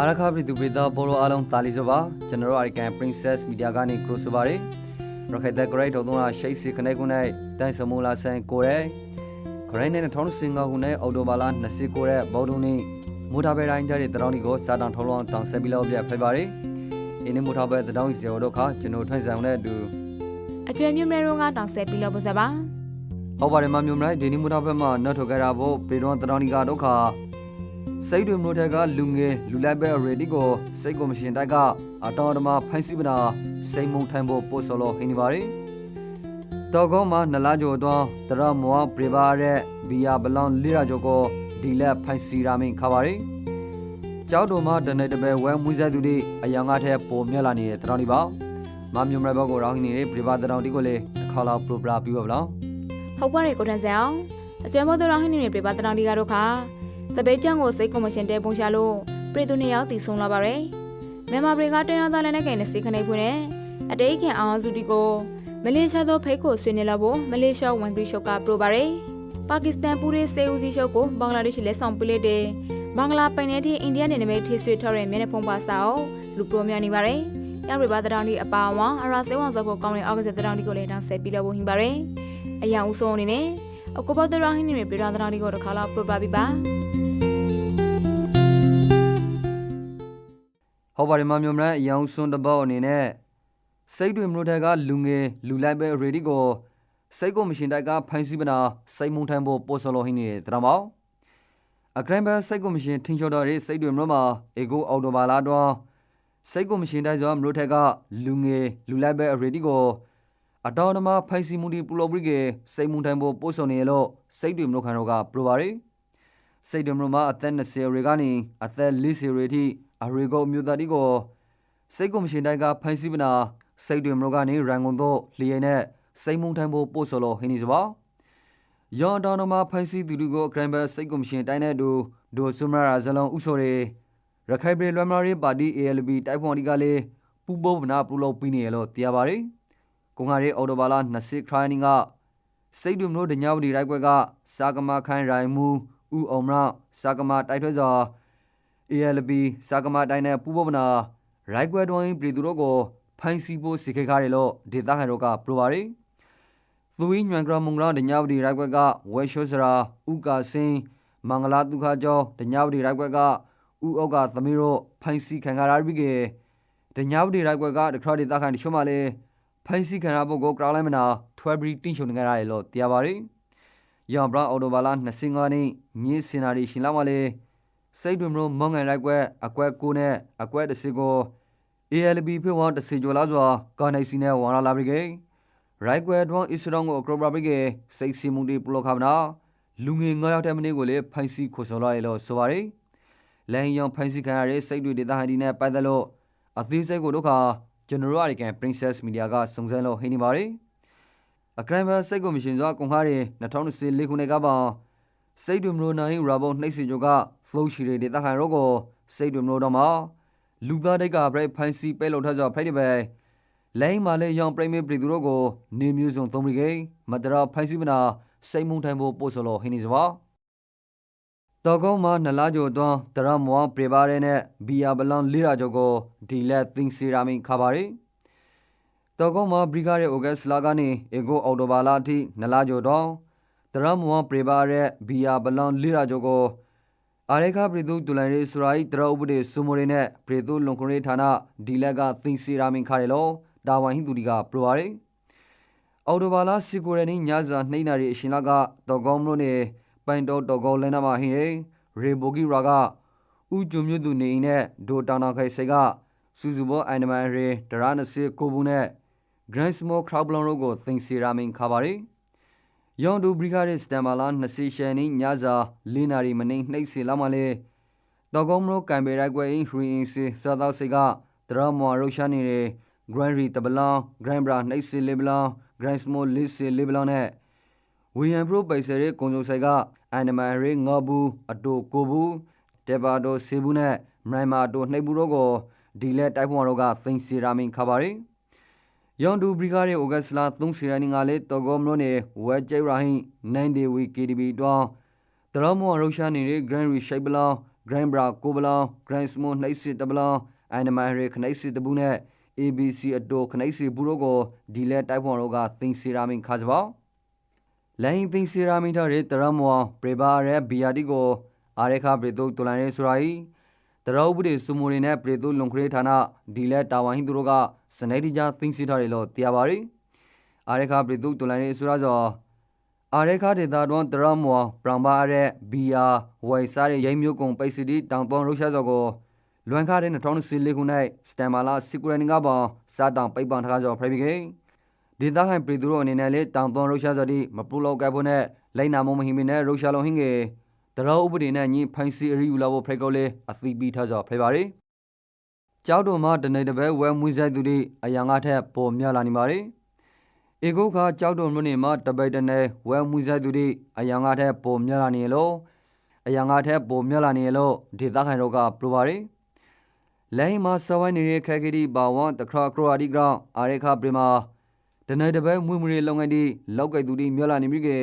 အာရခပြည်သူပြည်သားဘောရောအားလုံးတာလီဆိုပါကျွန်တော်တို့ American Princess Media ကနေ cross ဆိုပါတယ်ရခိုင်တဲ့ great တော်တော်ရှိတ်စီခနေကုနဲ့တန်စမူလာဆန်ကိုရဲဂရိုင်းနဲ့ထောင်းစင်ငါခုနဲ့အော်တိုဘာလာ29ရက်ဘော်ဒုံနေမူတာဘဲတိုင်းကြတဲ့တရောင်းဒီကိုစာတောင်ထောင်းလောင်းတောင်ဆက်ပြီးလောက်ပြဖိုက်ပါတယ်အင်းမူတာဘဲတရောင်းစီရောတို့ခါကျွန်တော်ထွန်းဆောင်တဲ့အတူအကျွေမြို့မဲရုံကတောင်ဆက်ပြီးလို့ပစပါဟောပါတယ်မမျိုးမလိုက်ဒီနေ့မူတာဘဲမှာနောက်ထုတ်ကြတာဖို့ပြည်တော်တရောင်းဒီကတို့ခါ စိတ်တွေမျိုးတဲ့ကလူငယ်လူလိုက်ပဲ ready ကိုစိတ်ကိုမရှင်တိုက်ကအတော်တမဖိုင်းစီပနာစိတ်မုံထိုင်ဖို့ပို့ဆော်လို့ဟင်းနေပါတယ်တော့ကောမှာနလားကြိုတော့တရမောပြပါတဲ့ဘီယာဘလောင်လေးရာကျော်ကိုဒီလက်ဖိုင်းစီရာမင်းခါပါတယ်ကျောက်တော်မှာတနေ့တပဲဝဲမွေးဆက်သူတွေအယောင်ကားထဲပုံမြက်လာနေတဲ့တရောင်းဒီပါမမျိုးမရဘကိုရောင်းနေတဲ့ပြပါတရောင်းဒီကိုလေတစ်ခါလောက်ပရိုပရာပြီးပါဗလားဟုတ်ပါရဲ့ကိုထန်ဆန်အောင်အကျွေမို့တော်ဟင်းနေပြပါတနောင်ဒီကတော့ခါ တပိတ်ချန်ကိုစိတ်ကော်မရှင်တဲပုံရှာလို့ပြည်သူနှစ်ယောက်တည်ဆုံးလာပါရယ်မြန်မာပြည်ကတင်းရသားလည်းနဲ့ကနေစိတ်ခနေဖွင့်နဲ့အတိတ်ခင်အောင်စုတီကိုမလေးရှားသောဖိတ်ကိုဆွေးနွေးလာဖို့မလေးရှားဝန်ဂရီရှုပ်ကပရိုပါရယ်ပါကစ္စတန်ပူရီစေဦးစီရှုပ်ကိုဘင်္ဂလားဒေ့ရှ်လက်ဆောင်ပေးလိုက်တဲ့ဘင်္ဂလားပိုင်နယ်တီအိန္ဒိယနယ်နိမိတ်ထိဆွေထော်တဲ့မျက်နှာဖုံးပါစာအုပ်လူပရိုများနေပါရယ်ရရပါတရောင်ဒီအပါဝါအရာစေဝံစောဖို့ကောင်းတဲ့အောက်ကစားတရောင်ဒီကိုလည်းတောင်းဆက်ပြီးတော့ဟင်ပါရယ်အရာဦးဆုံးအနေနဲ့အကောဘတ်ဒရာဟင်းနေပြည်တော်တရားလေးကိုတစ်ခါလောက်ပြပပြပါ ဟောပါတယ်မမျိုးမရအယောင်စွန်းတဘောအနေနဲ့စိတ်တွေမလို့တဲ့ကလူငယ်လူလိုက်ပဲ ready ကိုစိတ်ကိုမရှင်တိုက်ကဖိုင်းစီပနာစိတ်မုံထမ်းဖို့ပို့ဆော်လို့ဟင်းနေတဲ့တရမောင်အဂရန်ဘစိတ်ကိုမရှင်ထင်းချော်တော်ရဲ့စိတ်တွေမလို့မှာအေကိုအော်တိုဘာလာတော့စိတ်ကိုမရှင်တိုက်စွာမလို့တဲ့ကလူငယ်လူလိုက်ပဲ ready ကိုအတော်တမဖိုင်းစီမူဒီပူလော်ဘရီကစိတ်မုံထမ်းဖို့ပို့ဆော်နေလို့စိတ်တွေမလို့ခံတော့ကပရိုပါရီ စိတ်တွေမလို့မှာအသက်20ရေကနေအသက်40ရေထိအရီကိုမြို့သားဒီကိုစိတ်ကိုမရှင်တိုက်ကဖိုင်းစီပနာစိတ်တွေမလို့ကနေရန်ကုန်တို့လျင်နဲ့စိတ်မုံထမ်းဖို့ပို့ဆော်လို့ဟင်းနေစပါယောင်တောင်တော်မှာဖိုင်းစီသူလူကိုဂရန်ဘယ်စိတ်ကိုမရှင်တိုင်းတဲ့သူဒိုဆူမရာဇလုံးဥဆိုရီရခိုင်ပြည်လွမ်းမရီပါတီ ALB တိုက်ဖွန်ဒီကလေးပူပေါဗနာပူလို့ပြီးနေရလို့တရားပါရီကုံဟာရီအော်တိုဘာလာ20ခရိုင်းနင်းကစိတ်တွေမလို့ဒညဝဒီရိုက်ကွက်ကစာကမာခိုင်ရိုင်မူ ဥအောင်မရစာကမာတိုက်ထွဲစွာ ALB စာကမတိုင်းနဲ့ပူပေါပနာရိုက်ကွယ်တွင်ပြည်သူတို့ကိုဖိုင်းစီဖို့စီခိခါတယ်လို့ဒေတာဟန်တို့ကပြောပါရယ်သူဝင်းညွန်ကရမုံကရဒညာဝတီရိုက်ကွက်ကဝဲရှိုးစရာဥကာစင်းမင်္ဂလာဒုခကျော်ဒညာဝတီရိုက်ကွက်ကဥအောက်ကသမီးတို့ဖိုင်းစီခံခါရပြီးကေဒညာဝတီရိုက်ကွက်ကတခရဒေတာခန်တချို့မှလည်းဖိုင်းစီခံရဖို့ကိုကရာလိုက်မနာထွဲဘရီတင်းရှုံနေကြရတယ်လို့တရားပါရယ် ယောင်ဘရာအော်တိုဘာလာ25နှစ်မြေစင်နာရီရှင်လာမှလည်းစိတ်တွေမလို့မောင်းငယ်လိုက်ကွက်အကွက်ကိုနဲ့အကွက်တစ်စီကို ALB ဖေဝါတစ်စီကျော်လာစွာကော်နေစီနဲ့ဝါလာလာပြီကေရိုက်ကွက်တွန်းအစ္စရောင်းကိုကရောပရာပြီကေစိတ်စီမှုတီပလောခမနာလူငယ်9ယောက်တဲ့မနေ့ကိုလည်းဖိုင်စီခိုဆော်လာရလို့ဆိုပါရယ်လိုင်းယောင်ဖိုင်စီခံရတဲ့စိတ်တွေဒေသဟန်ဒီနဲ့ပတ်သက်လို့အသေးစိတ်ကိုတို့ခါကျွန်တော်တို့အရိကန် Princess Media ကစုံစမ်းလို့ဟင်းနေပါရယ် အကရန်ဘစိတ်ကိုမရှင်စွာကုန်ခါရ2024ခုနှစ်ကပါစိတ်တွေမလို့နိုင်ရာဘုံနှိပ်စီကြက flow ရှိတဲ့ဒေတာခိုင်ရောကိုစိတ်တွေမလို့တော့မှာလူသားတိုက်ကပြိုင်ဖိုင်စီပဲလို့ထကြဖိုက်တယ်ပဲလိုင်းမာလေရောင်ပရိမေပြည်သူတို့ကိုနေမျိုးစုံသုံးပြီးကိမတရာဖိုင်စီမနာစိတ်မုံထိုင်ဖို့ပို့ဆိုလို့ဟင်းနေစပါတော့ကောမှာနလာကြိုတော့တရမောပြေပါရဲနဲ့ဘီယာဘလောင်လေးရာကျော်ကိုဒီလက်သင်းစီရာမင်ခါပါရီ တော့ကောမှာဘရီဂါရဲ့ဩဂတ်စ်လာကနေအေဂိုအော်တိုဘာလာအထိနလာကြိုတော့တရမွန်ပရိပါရဲ့ဘီယာဘလွန်လိရာဂျိုကိုအာရေခပရိသုတူလိုင်ရေစရိုက်တရဥပဒေစုမိုရီနဲ့ပရိသုလွန်ခရီဌာနဒီလက်ကသင်စီရာမင်ခါရလောဒါဝန်ဟိတူဒီကပရိုပါရီအော်တိုဘာလာစီကိုရနီညဇာနှိနာရီအရှင်လာကတော့ကောမလို့နေပိုင်တော်တော်ကောလဲနာမဟင်းရေရေဘိုဂီရာကဥဂျုံမြသူနေနဲ့ဒိုတောင်တော်ခိုင်စိတ်ကစူဇူဘောအန်ဒမန်ရေဒရာနစီကိုဘူးနဲ့ Grand Small Crowd Blown တို့ကိုသင်စီရာမင်ခါပါရီယောင်ဒူဘရီဂါရစ်စတမ်မာလာ20ရှန်နီညဇာလင်းနာရီမနေနှိပ်စီလာမလေတော့ကုံမလို့ကန်ပေရိုက်ကွယ်အင်းရီအင်းစီစာသောစိကဒရမွာရုရှာနေတယ် Grand Ri တဘလောင် Grand Bra နှိပ်စီလေဘလောင် Grand Small လစ်စီလေဘလောင်နဲ့ဝီယံပရိုပိုက်ဆယ်ရဲ့ကွန်ဆိုဆိုင်ကအန်နမန်ရီငေါဘူးအတိုကိုဘူးတေဘာတိုဆေဘူးနဲ့မရိုင်မာတိုနှိပ်ဘူးတို့ကိုဒီလက်တိုက်ဖွန်တို့ကသင်စီရာမင်ခါပါရီ ယောင်ဒူဘရီဂါရဲ့ဩဂတ်စလာ3စီရနီငါလေတောဂောမလို့နေဝဲကျိရာဟိနိုင်ဒေဝီ KDB တောင်းဒရမောရုရှာနေရဲ့ Grand Re Shape လောင်း Grand Bra ကိုဘလောင် Grand Small နှိပ်စစ်တဘလောင် Animal Hare ခနှိပ်စစ်တဘူးနဲ့ ABC အတိုခနှိပ်စစ်ဘူးတို့ကိုဒီလက်တိုက်ဖွန်တို့ကသင်စီရာမင်ခါစပါလိုင်းသင်စီရာမင်ထရဲတရမောပရဘာရဲဘီယာတီကိုအာရခပရိတုတူလိုင်းရဲဆိုရာဤ တရောဘူးတွေစုမူတွေနဲ့ပရိတုလုံခရဲဌာနဒီလက်တာဝန်ဟိသူတို့ကစနေတီကြသင်စီထားတယ်လို့တရားပါရီအာရခပရိတုတူလိုင်းရဲဆိုရာကြောအာရခဒေတာတွန်တရမောပရံဘာရဲဘီယာဝိုင်စားရဲရိမ်မျိုးကုံပိစီတီတောင်တွန်ရုရှားစောကိုလွန်ခါတဲ့2014ခုနှစ်စတန်မာလာစီကူရနီကပေါစာတောင်ပိတ်ပန်ထားကြောဖရိုက်ပြီးကေဒေတာဟန်ပရီသူတို့အနေနဲ့လေတောင်တွန်ရုရှားစောတီမပူလောက်ကပ်ဖို့နဲ့လိုက်နာမမဟိမီနဲ့ရုရှားလုံးဟင်းကေ တရောဥပဒေနဲ့ညီဖိုင်စီအရီယူလာဖို့ဖရိုက်ကောလေအသီးပြီးထားကြောဖရိုက်ပါရီကျောက်တော်မှာတနေတပဲဝဲမွေးဆိုင်သူတွေအယံငါထက်ပေါ်မြလာနေပါရီဧကုခါကြောက်တော်မြို့နေမှာတပိတ်တနေဝဲမွေးဆိုင်သူတွေအယံငါထက်ပေါ်မြလာနေလို့အယံငါထက်ပေါ်မြလာနေလို့ဒေတာခိုင်တို့ကပလိုပါရီလဲမှာစဝိုင်းနေတဲ့ခက်ခဲဒီဘာဝတခရကရဒီဂရောင်းအာရခပရမာတနေတပဲမွေးမွေးလုံငန်းဒီလောက်ကဲသူတွေမြလာနေပြီကေ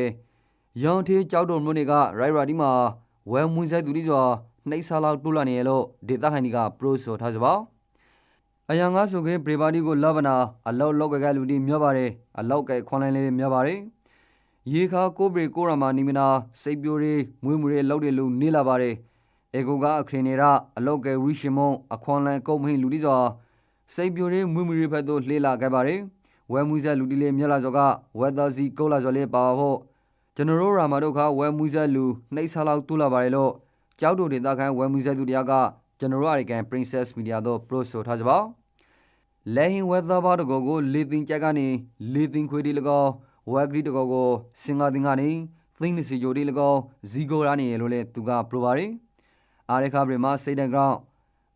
ရောင်သေးကြောက်တော်မြို့နေကရိုက်ရာဒီမှာဝဲမွေးဆိုင်သူတွေဆိုနှိပ်ဆာလောက်တူလာနေလို့ဒေတာခိုင်ဒီကပရိုဆိုထားစပါအယံငါဆိုခင်ပရိပါတီကိုလဘနာအလောက်လောက်ကကလူဒီမြပါတယ်အလောက်ကဲခွန်လိုင်းလေးမြပါတယ်ရေခါကိုပရီကိုရမာနီမနာစိတ်ပြိုတွေမွေးမွေးလောက်တယ်လူနေလာပါတယ်အေကိုကအခရင်နေရအလောက်ကဲရီရှင်မွန်အခွန်လိုင်းကုတ်မဟင်းလူဒီဆိုစိတ်ပြိုတွေမွေးမွေးဖက်သို့လှေးလာခဲ့ပါတယ်ဝဲမူဆက်လူဒီလေးမြက်လာစောကဝဲသားစီကုတ်လာစောလေးပါဖို့ ကျွန်တော်တို့ရာမာတို့ခဝဲမူဆက်လူနှိပ်ဆာလောက်တူလာပါတယ်လို့ကြောက်တို့ဒေသခံဝဲမူဆက်သူတရားကကျွန်တော်တို့အရိကန် Princess Media တို့ pro ဆိုထားကြပါလဲဟင်ဝဲသားဘာတကောကိုလေတင်ချက်ကနေလေတင်ခွေးဒီလကောဝဲဂရီတကောကိုစင်္ဂါတင်ကနေသိန်းနေစီဂျိုဒီလကောဇီဂိုရာနေလို့လေသူကပရိုပါရီအာရခဘရီမာစိတ်တန်ဂရောင်း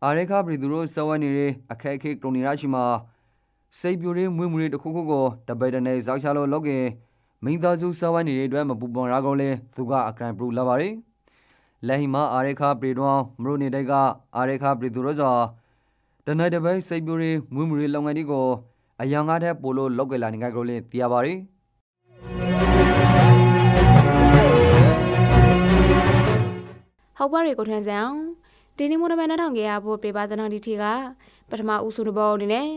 အာရခဘရီသူတို့စဝဲနေရအခက်အခဲကရိုနီရာရှိမှာစိတ်ပြိုတွေမွေးမွေးတခုခုကိုတပိတ်တနေဇောက်ချလို့လောက်ကင် မိသားစုစဝဲနေတဲ့အတွက်မပူပွန်ရာကောလေသူကအကရန်ပရူလာပါရီလဲဟီမာအာရခပရီတွန်မရုနေတိုက်ကအာရခပရီသူတို့ဆိုတနိုင်တပိတ်စိတ်ပြိုတွေမွေးမွေးလုံငန်းဒီကိုအယံငါတဲ့ပိုလို့လောက်ကလာနေကြကောလေတရားပါရီဟုတ်ပါရီကိုထန်းဆောင်ဒီနေ့မိုးတမန်2000ကရဖို့ပြပါသနာဒီထီကပထမဦးစုတဘောအနေနဲ့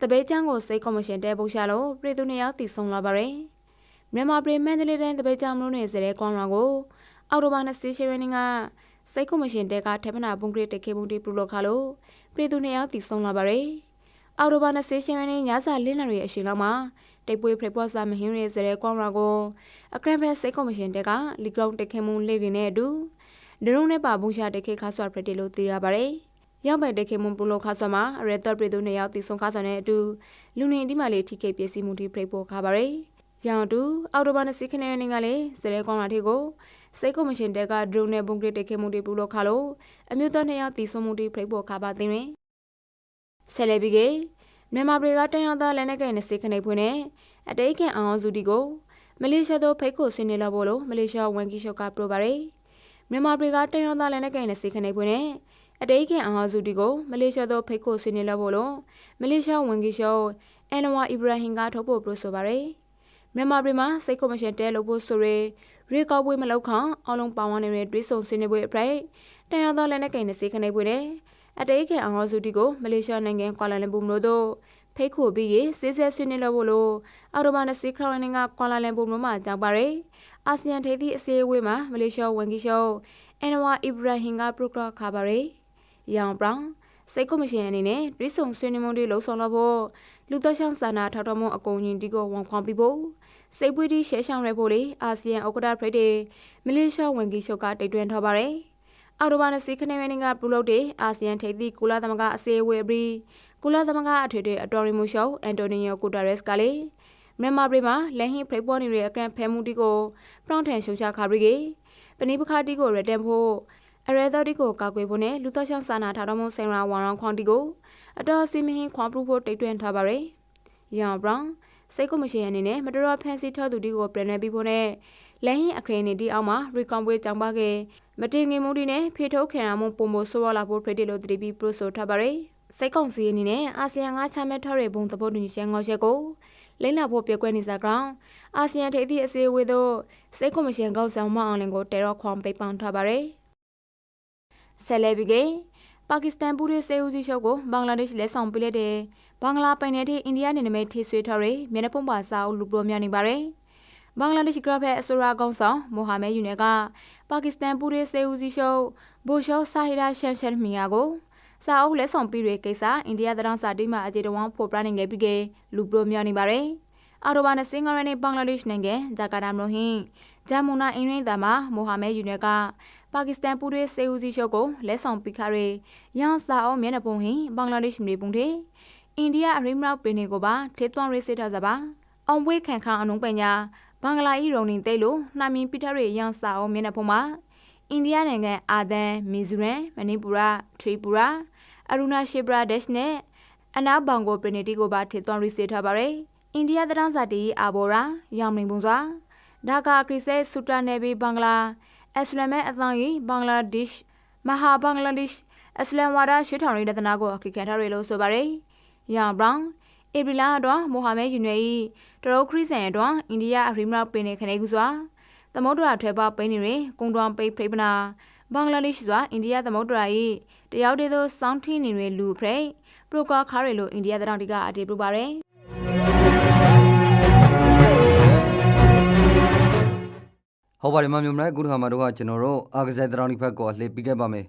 တပိတ်ချန်းကိုစိတ်ကော်မရှင်တဲပုတ်ရှာလို့ပြည်သူနှစ်ယောက်တည်ဆုံလာပါရယ် မြန်မာပြည်မန္တလေးတိုင်းတပိတ်ချန်းမလို့နေစတဲ့ကွန်ရာကိုအော်တိုဘာ20ရက်နေ့ကစိတ်ကော်မရှင်တဲကထေပနာပုံကရစ်တခေပုံတီပလူလောက်ခါလို့ပြည်သူနှစ်ယောက်တည်ဆုံလာပါရယ်အော်တိုဘာ20ရက်နေ့ညစာလင်းလာရဲ့အချိန်လောက်မှာတိတ်ပွေဖရပွားစာမဟင်းရဲစတဲ့ကွန်ရာကိုအခရဘက်စိတ်ကော်မရှင်တဲကလီဂရောင်းတခေမုံလေးတွေနဲ့အတူဒရုံနဲ့ပါဘုံရှာတခေခါဆွာဖရတီလို့သိရပါတယ်။ရောက်ပဲတခေမွန်ပလိုခါဆွာမှာရဲတော်ပြည်သူနှစ်ယောက်တည်ဆုံခါဆွာနဲ့အတူလူနေဒီမာလေးထိခေပစ္စည်းမှုတိဖိတ်ပေါ်ခါပါတယ်။ ရောင်တူအော်တိုဘာနဲ့စီခနေနေကလေးစရဲကောင်းလာထေကိုစိတ်ကော်မရှင်တက်ကဒရုံနဲ့ဘုံကရတခေမုံတိပလိုခါလို့အမျိုးသားနှစ်ယောက်တည်ဆုံမှုတိဖိတ်ပေါ်ခါပါသိရင်ဆယ်လေဘီကေမြန်မာပြည်ကတိုင်းရသားလက်နက်ကိုင်နဲ့စိတ်ခနေဖွင့်နဲ့အတိတ်ကန်အောင်စုတီကိုမလေးရှားတို့ဖိတ်ကိုဆွေးနွေးလို့လို့မလေးရှားဝန်ကြီးချုပ်ကပြောပါတယ်။မြန်မာပြည်ကတိုင်းရင်းသားလက်နက်ကိုင်နဲ့စေခနေပွင့်နဲ့အတိတ်ခင်အောင်စုတီကိုမလေးရှားသို့ဖိတ်ခေါ်ဆွေးနွေးလို့လို့မလေးရှားဝန်ကြီးချုပ်အန်နဝါအီဘရာဟင်ကထုတ်ဖို့ပြောဆိုပါရယ် မြန်မာပြည်မှာစိတ်ကော်မရှင်တဲလို့ဖို့ဆိုရယ်ရေကောက်ပွဲမလောက်ခအောင်အလုံးပါဝင်နေတဲ့တွေးဆုံဆွေးနွေးပွဲအပြိုင်တိုင်းရင်းသားလက်နက်ကိုင်နဲ့စေခနေပွင့်နဲ့အတိတ်ခင်အောင်စုတီကိုမလေးရှားနိုင်ငံကွာလာလမ်ပူမြို့သို့ဖိတ်ခေါ်ပြီးရေးစေးစဲဆွေးနွေးလို့လို့အော်တိုဘာ20ခရိုင်နင်ကကွာလာလမ်ပူမြို့မှာကြောက်ပါရယ်အာဆီယံထိပ်သီးအစည်းအဝေးမှာမလေးရှားဝန်ကြီးချုပ်အန်နဝါအီဘရာဟင်ကပရိုဂရမ်ခါပါရီရောင်ဘရောင်စိတ်ကော်မရှင်အနေနဲ့ပြည်စုံဆွေးနွေးမှုတွေလှုပ်ဆောင်လို့ဖို့လူသက်ဆောင်စာနာထောက်ထားမှုအကုန်ရင်ဒီကိုဝန်ခွန်ပြီးဖို့ စိတ်ပွေးတီရှဲဆောင်ရဖို့လေအာဆီယံဥက္ကဋ္ဌဖိတ်တဲ့မလေးရှားဝန်ကြီးချုပ်ကတိတ်တွင်ထားပါရယ်အော်တိုဘာနဲ့စီခနေမင်းကပြုလုပ်တဲ့အာဆီယံထိပ်သီးကုလသမဂ္ဂအစည်းအဝေးပြီးကုလသမဂ္ဂအထွေထွေအတော်ရီမူရှောအန်တိုနီယိုဂူတာရက်စ်ကလေမြန်မာပြည်မှာလက်ဟင်းဖိတ်ပေါ်နေတဲ့အကန့်ဖဲမှုတီကိုပရောင်းထန်ရှုံချခါပြီးကေပနိပခါတီကိုရတန်ဖို့အရဲတော်တီကိုကောက်ွယ်ဖို့နဲ့လူသက်ဆောင်စာနာထားတော်မုံဆင်ရာဝါရောင်ခွန်တီကိုအတော်စီမဟင်းခွန်ပလူဖို့တိတ်တွင်ထားပါရယ်။ရောင်ဘရောင် စိတ်ကိုမရှိအနေနဲ့မတော်ဖန်စီထောက်သူတီကိုပြန်နေပြီးဖို့နဲ့လက်ဟင်းအခရင်နေတီအောက်မှာရီကွန်ပွဲကြောင်းပါခဲ့မတင်ငင်မှုတီနဲ့ဖေထုတ်ခံရမှုပုံမဆိုးရလာဖို့ဖိတ်တယ်လို့တတိပြီးပရိုဆိုထားပါရယ်။စိတ်ကောင်စီအနေနဲ့အာဆီယံကချမှတ်ထားတဲ့ဘုံသဘောတူညီချက်ငေါ်ချက်ကိုလိမ့်လာဖို့ပြကွဲနေစားကောင်အာဆီယံထိပ်သီးအစည်းအဝေးသို့စိတ်ကော်မရှင်ကောက်ဆောင်မအောင်လင်ကိုတဲရောခွန်ပိတ်ပန်ထားပါရယ်ဆယ်လဲပြီးကပါကစ္စတန်ပူရီစေဦးစီရှုပ်ကိုဘင်္ဂလားဒေ့ရှ်လက်ဆောင်ပေးလိုက်တဲ့ ဘင်္ဂလားပိုင်နယ်ထိအိန္ဒိယနယ်နိမိတ်ထိဆွေးထားတဲ့မျက်နှာပုံပါစာအုပ်လူပရိုများနေပါတယ်ဘင်္ဂလားဒေ့ရှ်ကရဖက်အစိုးရကောင်ဆောင်မိုဟာမက်ယူနယ်ကပါကစ္စတန်ပူရီစေဦးစီရှုပ်ဘိုရှောဆာဟီရာရှန်ရှန်မီယာကိုစာအုပ်လက်ဆောင်ပေးတဲ့ကိစ္စအိန္ဒိယသတင်းစာတိမှအကြေတဝမ်းဖော်ပြနိုင်ခဲ့ပြီးကလူပရိုများနေပါတယ်အာရိုဘာနဲ့စင်္ဂရနဲ့ဘင်္ဂလားဒေ့ရှ်နိုင်ငံဂျာကာတာမြို့ဟင်းဂျာမူနာအင်ရင်းသားမှာမိုဟာမက်ယူနယ်ကပါကစ္စတန်ပူတွေစေဦးစီချုပ်ကိုလက်ဆောင်ပိခါရဲရန်စာအောင်မျက်နှာပုံဟင်ဘင်္ဂလားဒေ့ရှ်မြေပုံတဲ့ အိန္ဒိယအရိမရောက်ပင်တွေကိုပါထေသွန်ရေးစစ်ထားကြပါအောင်ဝေးခံခါအနုံပညာဘင်္ဂလားဤရုံနေသိလို့နှာမင်းပိထရဲရန်စာအောင်မျက်နှာပုံမှာအိန္ဒိယနိုင်ငံအာသန်မီဇိုရမ်မဏိပူရထရီပူရာအရူနာရှိဘရာဒက်ရှ်နဲ့အနာဘောင်ကိုပရနီတီကိုပါထေသွန်ရေးစစ်ထားပါရယ်အိန္ဒိယသတင်းစာတီအာဘောရာရောင်မင်းပုံစွာဒါကာခရစ်ဆဲဆူတာနယ်ဘီဘင်္ဂလားအစ္စလမ်ရဲ့အသံကြီးဘင်္ဂလားဒေ့ရှ်မဟာဘင်္ဂလားဒေ့ရှ်အစ္စလမ်ဝါဒရှေ့ထောင်ရေးတနာကိုအခက်ခဲထားရလို့ဆိုပါရယ်။ ယာဘရောင်ဧပြီလတော့မိုဟာမက်ယူနွေဤတရုတ်ခရစ်စန်တော့အိန္ဒိယအရိမရောက်ပင်နေခနေကူစွာသမုဒ္ဒရာထွဲပါပိနေရင်ကုံတော်ပိဖိပနာဘင်္ဂလားဒေ့ရှ်စွာအိန္ဒိယသမုဒ္ဒရာဤတယောက်တည်းသောစောင်းထင်းနေရလူဖရိပရိုကာခါရလို့အိန္ဒိယတရောင်တီကအတေပြပါရယ်။ဟုတ်ပါတယ်မမျိုးမလိုက်ခုတစ်ခါမှာတော့ကကျွန်တော်တို့အာကစားတရောင်းဒီဖက်ကိုအလှည့်ပြီးခဲ့ပါမယ်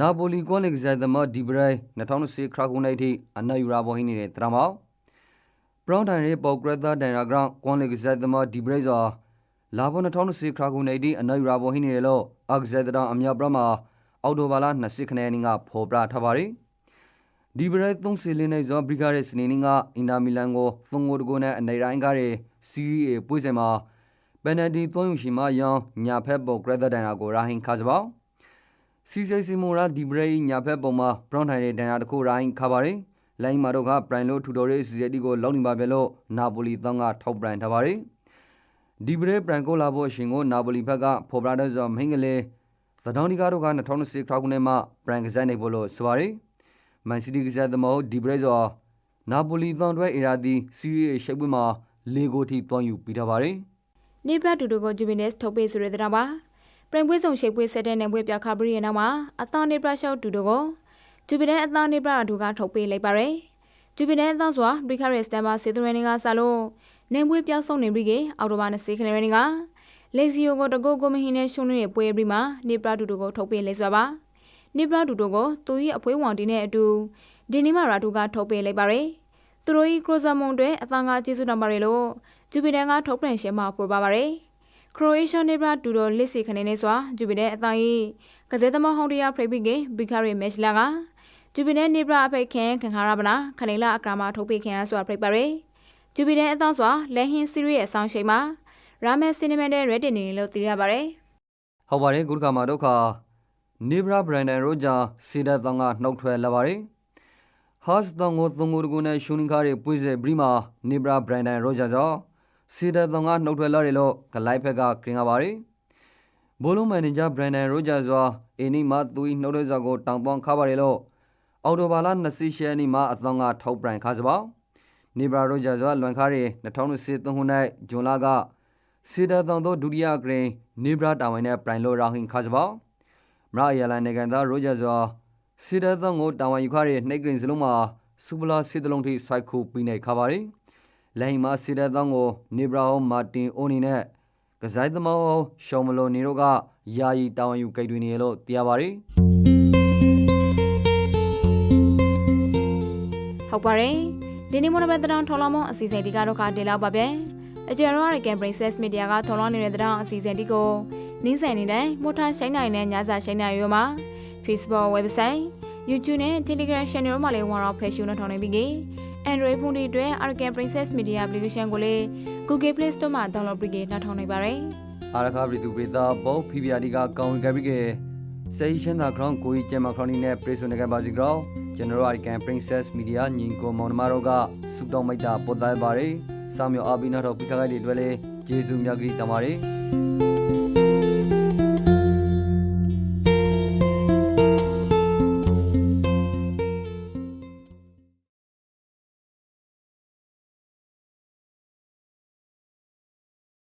နာပိုလီကွန်လေကစားသမားဒီဘရိုင်2010ခရခုနိုင်ထိအနယူရာဘောဟင်းနေတဲ့တရမောက်ဘရောင်းတန်ရဲ့ပေါ်ဂရက်တာဒန်ရာဂရန်ကွန်လေကစားသမားဒီဘရိုင်စွာလာဘော2010ခရခုနိုင်ထိအနယူရာဘောဟင်းနေတယ်လို့အာကစားတရောင်းအမြောက်ပရမှာအော်တိုဘာလ20ခနဲ့နင်းကဖော်ပြထားပါတယ်ဒီဘရိုင်30လင်းနေဇောဘရီဂါရဲ့စနေနေ့ကအင်တာမီလန်ကို3ဂိုးတကိုနဲ့အနေတိုင်းကားရဲ့စီးရီးအပွဲစဉ်မှာပန်နယ်တီသွင်းယူရှိမှယောင်ညာဖက်ပေါ်ဂရက်တာဒန်ရာကိုရာဟင်ခါစပေါ စီစီစီမိုရာဒီဘရိညာဖက်ပုံမှာဘရွန်ထိုင်ရဲ့ဒန်ရာတစ်ခုရာဟင်ခါပါတယ်လိုင်းမာတို့ကပရိုင်လိုထူတော်ရေးစီစီတီကိုလောက်နေပါပဲလို့နာပိုလီတောင်းကထောက်ပရိုင်ထားပါတယ်ဒီဘရဲပရန်ကိုလာဖို့အရှင်ကိုနာပိုလီဘက်ကဖော်ပြတဲ့ဆိုမင်းကလေးသတောင်းဒီကားတို့က2010ခါခုနှစ်မှာပရန်ကစားနေဖို့လို့ဆိုပါတယ်မန်စီးတီးကစားသမားဒီဘရဲဆိုနာပိုလီတောင်းတွဲအီရာဒီစီးရီးရဲ့ရှိပ်ပွဲမှာလေဂိုထိတွန်းယူပြီးထားပါတယ်နေပရတူတူကိုဂျူဘီနက်စ်ထုတ်ပေးဆိုတဲ့တရားပါ ပရင်ပွဲဆောင်ရှိပ်ပွဲဆက်တဲ့နယ်ပွဲပြခါပရိရဲ့နောက်မှာအသားနေပရရှောက်တူတူကိုဂျူဘီနက်အသားနေပရအထူကထုတ်ပေးလိုက်ပါရယ်ဂျူဘီနက်အသားစွာဘရိခရဲစတန်ပါစေသူရင်းကဆာလို့နေပွဲပြောက်ဆုံးနေပြီးကအော်တိုဘာ20ခနေရင်းကလေစီယိုကိုတကုတ်ကိုမဟင်းနဲ့ရှုံးနေတဲ့ပွဲပြီးမှနေပရတူတူကိုထုတ်ပေးလိုက်စွာပါနေပရတူတူကိုသူ၏အဖွဲဝန်တီနဲ့အတူဒီနေ့မှရာတူကထုတ်ပေးလိုက်ပါရယ်သူတို့၏ခရိုဇာမွန်တွေအသံကကျေးဇူးတော်ပါတယ်လို့ဂျူပီတန်ကထုတ်ပြန်ရှင်းမှာပေါ်ပါပါတယ် ခရိုအေးရှားနေပါတူတော်လစ်စီခနေနေစွာဂျူပီတန်အသံ၏ကစားသမားဟောင်းတရားဖရိပိကဘီခရီမက်ချလာကဂျူပီတန်နေပါအဖိတ်ခင်ခံခါရပနာခနေလာအကရာမထုတ်ပေးခင်ရစွာဖရိပါရယ်ဂျူပီတန်အသံစွာလဲဟင်းစီရီရဲ့အဆောင်ရှိန်မှာရာမဲစီနီမန်တဲ့ Reddit နေလို့သိရပါတယ်ဟုတ်ပါတယ်ခုတစ်ခါမှာတော့ခါနေဘရာဘရန်ဒန်ရိုဂျာစီဒါတောင်ကနှုတ်ထွက်လာပါတယ်ဟတ်တောင်ကိုသုံးကိုတကူနဲ့ရှူနင်းကားရဲ့ပွေးစေဘရီမာနေဘရာဘရန်ဒန်ရိုဂျာကြောင့် စီဒါတောင်ကနှုတ်ထွက်လာတယ်လို့ဂလိုက်ဖက်ကကရင်လာပါတယ်ဘိုလုံးမန်နေဂျာဘရန်ဒန်ရိုဂျာစွာအင်းနီမသူ၏နှုတ်ထွက်စာကိုတောင်ပေါင်းခါပါတယ်လို့အော်တိုဘာလ20ရက်နေ့မှာအသောင်းကထောက်ပံ့ခါစပါနေဘရာရိုဂျာစွာလွန်ခါရီ2023ခုနှစ်ဇွန်လကစီဒါတောင်တို့ဒုတိယဂရင်းနေဘရာတာဝန်နဲ့ပရိုင်လိုရာဟင်ခါစပါမရအယလန်နေကန်သားရိုဂျာစွာစီဒါတောင်ကိုတာဝန်ယူခါရီနှိတ်ဂရင်းစလုံးမှာစူပလာစီတလုံးထိဆွိုက်ခုပြီးနေခါပါတယ် လိုင်မာစီဒါတောင်ကိုနေဘရာဟောမာတင်အိုနီနဲ့ကစားသမားဟောရှောမလိုနီတို့ကယာယီတာဝန်ယူကြိတ်တွင်နေလို့သိရပါတယ်ဟုတ်ပါတယ်ဒီနေ့မနက်ပိုင်းတောင်ထော်လောင်းမအစီအစဉ်ဒီကတော့ခါတင်လောက်ပါပဲအကျယ်ရောရကန် Princess Media ကထော်လောင်းနေတဲ့တောင်အစီအစဉ်ဒီကိုနင်းဆိုင်နေတဲ့မိုတာရှိုင်းနိုင်တဲ့ညစာရှိုင်းနိုင်ရောမှာ Facebook website YouTube နဲ့ Telegram channel မှာလည်းဝါတော့ဖက်ရှုနဲ့ထောင်နေပြီကေ Android ဖုန်းတွေအတွက် Arcan Princess Media application ကိုလည်း Google Play Store မှာ download ပြီးကေနှာထောင်နိုင်ပါတယ်အာရခပရိသူပရိသဘောဖီဗီယာဒီကကောင်းဝင်ခဲ့ပြီးကစေရှင်းသာခရောင်းကိုကြီးကျမခရောင်းနီနဲ့ပရိစုံနေကပါစီကရောကျွန်တော်တို့အကန် Princess Media ညီကိုမောင်နှမတို့ကစူတောင်းမိတ်တာပေါ်သားပါရီစာမျိုးအဘိနာတော်ပိခခိုင်တွေအတွက်လည်းကျေးဇူးများကြီးတင်ပါတယ်